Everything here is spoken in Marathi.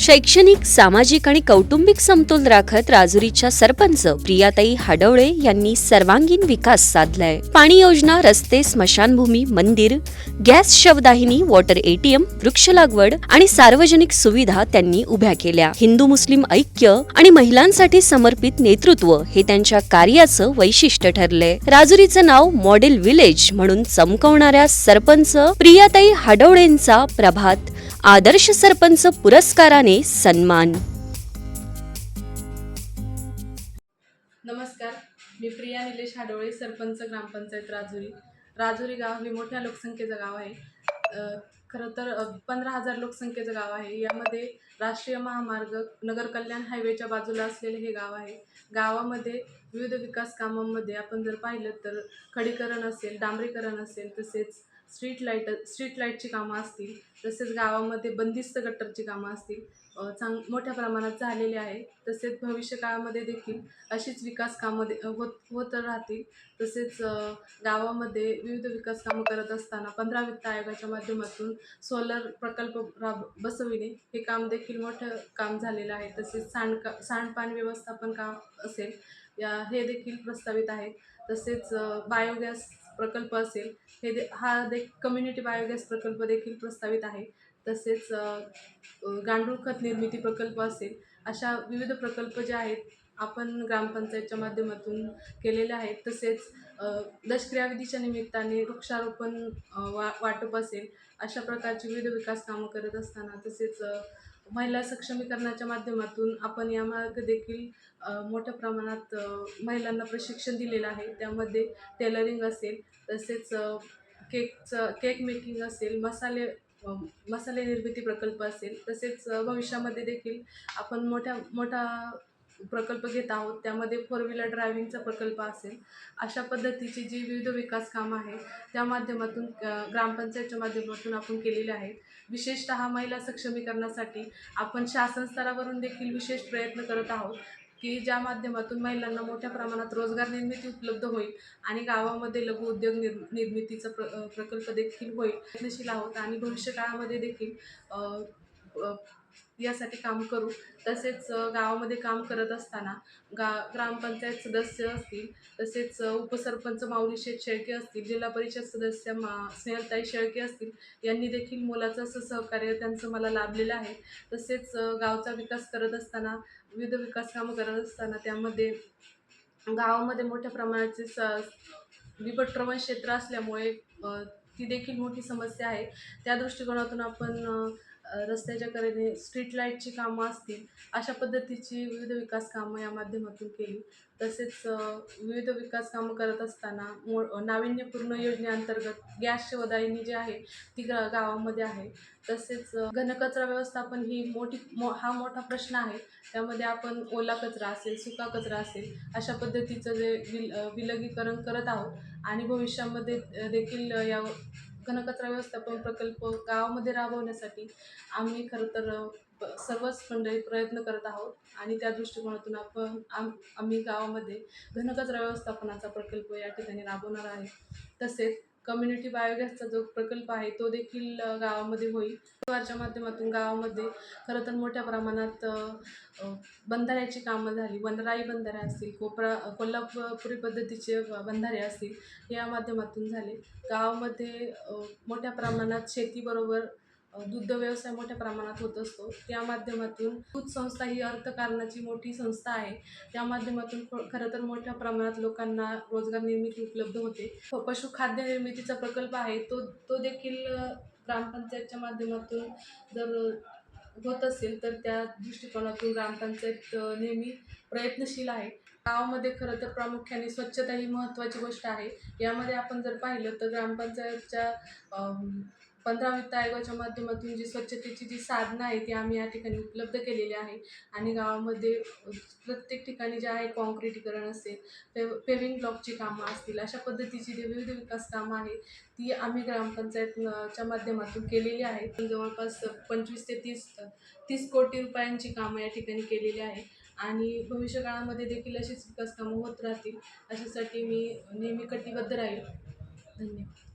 शैक्षणिक सामाजिक आणि कौटुंबिक समतोल राखत राजुरीच्या सरपंच प्रियाताई हाडवळे यांनी सर्वांगीण विकास साधलाय. पाणी योजना रस्ते स्मशानभूमी मंदिर गॅस शवदाहिनी वॉटर एटीएम वृक्ष लागवड आणि सार्वजनिक सुविधा त्यांनी उभ्या केल्या. हिंदू मुस्लिम ऐक्य आणि महिलांसाठी समर्पित नेतृत्व हे त्यांच्या कार्याचं वैशिष्ट्य ठरलंय. राजुरीचं नाव मॉडेल विलेज म्हणून चमकवणाऱ्या सरपंच प्रियाताई हाडवळेंचा प्रभात आदर्श सरपंच पुरस्काराने सन्मान. नमस्कार. मी प्रिया निलेश हाडोळे सरपंच ग्रामपंचायत राजुरी. राजुरी गाव हे मोठ्या लोकसंख्येचं गाव आहे. खरं तर पंधरा हजार लोकसंख्येचं गाव आहे. यामध्ये राष्ट्रीय महामार्ग नगर कल्याण हायवेच्या बाजूला असलेले हे गाव आहे. गावामध्ये विविध विकास कामांमध्ये आपण जर पाहिलं तर खडीकरण असेल डांबरीकरण असेल तसेच स्ट्रीट लाइट स्ट्रीट लाईटची कामं असतील तसेच गावामध्ये बंदिस्त गट्टरची कामं असतील चांग मोठ्या प्रमाणात झालेली आहे तसेच भविष्य काळामध्ये देखील अशीच विकास कामं दे होत होत राहतील. तसेच गावामध्ये विविध विकास कामं करत असताना पंधरा वित्त आयोगाच्या माध्यमातून सोलर प्रकल्प राब बसविणे हे काम देखील मोठं काम झालेलं आहे. तसेच सांडका सांडपाणी व्यवस्थापन काम असेल या हे देखील प्रस्तावित आहे. तसेच बायोगॅस प्रकल्प असेल हे दे हा दे कम्युनिटी बायोगॅस प्रकल्प देखील प्रस्तावित आहे. तसेच गांडूळ खत निर्मिती प्रकल्प असेल अशा विविध प्रकल्प जे आहेत आपण ग्रामपंचायतच्या माध्यमातून केलेले आहेत. तसेच दशक्रियाविधीच्या निमित्ताने वृक्षारोपण वा वाटप असेल अशा प्रकारची विविध विकास कामं करत असताना तसेच महिला सक्षमीकरणाच्या माध्यमातून आपण यामार्गे देखील मोठ्या प्रमाणात महिलांना प्रशिक्षण दिलेलं आहे. त्यामध्ये टेलरिंग असेल तसेच केकचं केक मेकिंग असेल मसाले मसाले निर्मिती प्रकल्प असेल तसेच भविष्यामध्ये देखील आपण मोठ्या मोठा प्रकल्प घेत आहोत त्यामध्ये फोर व्हीलर ड्रायव्हिंगचा प्रकल्प असेल अशा पद्धतीची जी विविध विकास कामं आहेत त्या माध्यमातून ग्रामपंचायतच्या माध्यमातून आपण केलेले आहेत. विशेषतः महिला सक्षमीकरणासाठी आपण शासन स्तरावरून देखील विशेष प्रयत्न करत आहोत की ज्या माध्यमातून महिलांना मोठ्या प्रमाणात रोजगार निर्मिती उपलब्ध होईल आणि गावामध्ये लघु उद्योग निर् निर्मितीचा प्र प्रकल्प देखील होईल. प्रयत्नशील आहोत आणि भविष्य काळामध्ये देखील यासाठी काम करू. तसेच गावामध्ये काम करत असताना गा ग्रामपंचायत सदस्य असतील तसेच उपसरपंच माऊली शेठ शेळके असतील जिल्हा परिषद सदस्य मा स्नेहलताई शेळके असतील यांनी देखील मोलाचं असं सहकार्य त्यांचं मला लाभलेलं आहे. तसेच गावचा विकास करत असताना विविध विकास कामं करत असताना त्यामध्ये गावामध्ये मोठ्या प्रमाणाचे स विपट्रवण क्षेत्र असल्यामुळे ती देखील मोठी समस्या आहे. त्या दृष्टिकोनातून आपण रस्त्याच्या कडेने स्ट्रीट लाईटची कामं असतील अशा पद्धतीची विविध विकास कामं या माध्यमातून केली. तसेच विविध विकास कामं करत असताना मो नाविन्यपूर्ण योजनेअंतर्गत गॅस शोधाईनी जी आहे ती गा गावामध्ये आहे. तसेच घनकचरा व्यवस्थापन ही मोठी मो हा मोठा प्रश्न आहे. त्यामध्ये आपण ओला कचरा असेल सुका कचरा असेल अशा पद्धतीचं जे विल विलगीकरण करत आहोत. आणि भविष्यामध्ये देखील या या घनकचरा व्यवस्थापन प्रकल्प गावामध्ये राबवण्यासाठी आम्ही खरं तर सर्वच मंडळी प्रयत्न करत आहोत. आणि त्या दृष्टिकोनातून आपण आम आम्ही गावामध्ये घनकचरा व्यवस्थापनाचा प्रकल्प या ठिकाणी राबवणार आहे. तसेच कम्युनिटी बायोगॅसचा जो प्रकल्प आहे तो देखील गावामध्ये होईल. च्या माध्यमातून गावामध्ये खरं तर मोठ्या प्रमाणात बंधाऱ्याची कामं झाली. वनराई बंधारे असतील कोपरा कोल्हापुरी पद्धतीचे बंधारे असतील या माध्यमातून झाले. गावामध्ये मोठ्या प्रमाणात शेतीबरोबर दुग्ध व्यवसाय मोठ्या प्रमाणात होत असतो. त्या माध्यमातून दूध संस्था ही अर्थकारणाची मोठी संस्था आहे. त्या माध्यमातून ख- खरं तर मोठ्या प्रमाणात लोकांना रोजगार निर्मिती उपलब्ध होते. प- पशुखाद्य निर्मितीचा प्रकल्प आहे. तो तो देखील ग्रामपंचायतच्या माध्यमातून जर होत असेल तर त्या दृष्टिकोनातून ग्रामपंचायत नेहमी प्रयत्नशील आहे. गावामध्ये खरं तर प्रामुख्याने स्वच्छता ही महत्त्वाची गोष्ट आहे. यामध्ये आपण जर पाहिलं तर ग्रामपंचायतच्या पंधरा वित्त आयोगाच्या माध्यमातून जी स्वच्छतेची जी साधनं आहे ती आम्ही या ठिकाणी उपलब्ध केलेली आहे. आणि गावामध्ये प्रत्येक ठिकाणी जे आहे कॉन्क्रिटीकरण असेल पे पेविंग ब्लॉकची कामं असतील अशा पद्धतीची जी विविध विकास कामं आहे ती आम्ही ग्रामपंचायत च्या माध्यमातून केलेली आहे. जवळपास पंचवीस ते तीस तीस कोटी रुपयांची कामं या ठिकाणी केलेली आहे. आणि भविष्य काळामध्ये देखील अशीच विकास कामं होत राहतील अशासाठी मी नेहमी कटिबद्ध राहील. धन्यवाद.